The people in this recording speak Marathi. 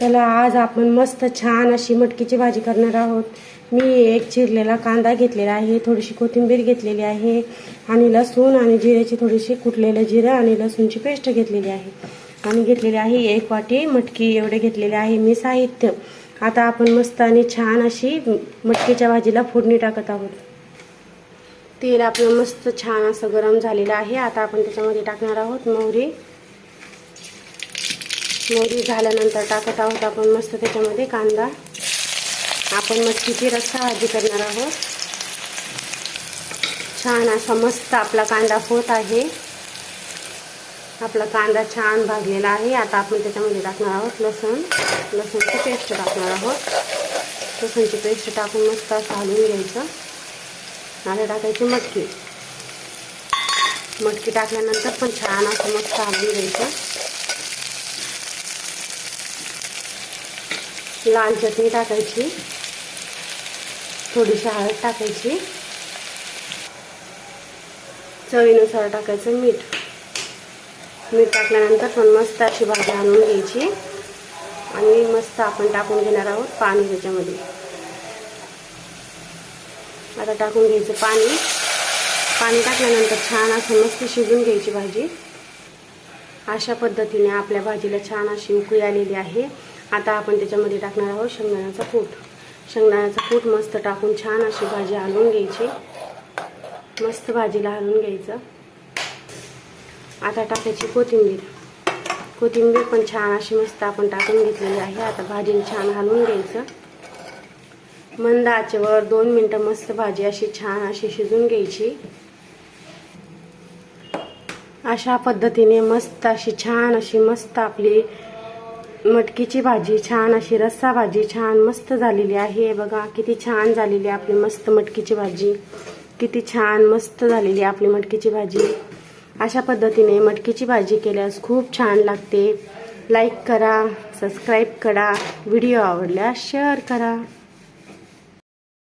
चला आज आपण मस्त छान अशी मटकीची भाजी करणार आहोत. मी एक चिरलेला कांदा घेतलेला आहे थोडीशी कोथिंबीर घेतलेली आहे आणि लसूण आणि जिऱ्याची थोडीशी कुटलेलं जिरं आणि लसूणची पेस्ट घेतलेली आहे. आणि घेतलेली आहे एक वाटी मटकी एवढे घेतलेले आहे मी साहित्य. आता आपण मस्त आणि छान अशी मटकीच्या भाजीला फोडणी टाकत आहोत. तेल आपलं मस्त छान असं गरम झालेलं आहे. आता आपण त्याच्यामध्ये टाकणार आहोत मोहरी. मोहरी झाल्यानंतर टाकत आहोत आपण मस्त त्याच्यामध्ये कांदा. आपण मच्छीची रस्सा भाजी करणार आहोत. छान असा मस्त आपला कांदा होत आहे. आपला कांदा छान भाजलेला आहे. आता आपण त्याच्यामध्ये टाकणार आहोत लसूण. लसूणची पेस्ट टाकणार आहोत. लसूणची पेस्ट टाकून मस्त असं हलवून घ्यायचं. आता टाकायची मटकी. मटकी टाकल्यानंतर पण छान असं मस्त हलवून घ्यायचं. लाल चटणी टाकायची. थोडीशी हळद टाकायची. चवीनुसार टाकायचं मीठ. मीठ टाकल्यानंतर पण मस्त अशी भाजी आणून घ्यायची. आणि मस्त आपण टाकून घेणार आहोत पाणी त्याच्यामध्ये. आता टाकून घ्यायचं पाणी. पाणी टाकल्यानंतर छान असं मस्त शिजून घ्यायची भाजी. अशा पद्धतीने आपल्या भाजीला छान अशी उकळी आलेली आहे. आता आपण त्याच्यामध्ये टाकणार आहोत शेंगदाण्याचा कूट. शेंगदाण्याचा कूट मस्त टाकून छान अशी भाजी हलवून घ्यायची. मस्त भाजीला हलवून घ्यायचं. आता टाकायची कोथिंबीर. कोथिंबीर पण छान अशी मस्त आपण टाकून घेतलेली आहे. आता भाजीने छान हलवून घ्यायचं. मंद आचेवर दोन मिनटं मस्त भाजी अशी छान अशी शिजून घ्यायची. अशा पद्धतीने मस्त अशी छान अशी मस्त आपली मटकीची भाजी छान अशी रस्सा भाजी छान मस्त झालेली आहे. बघा किती छान झालेली आपली मस्त मटकीची भाजी. किती छान मस्त झालेली आपली मटकीची भाजी. अशा पद्धतीने मटकीची भाजी केल्यास खूप छान लागते. लाईक करा सबस्क्राईब करा. व्हिडिओ आवडल्यास शेअर करा.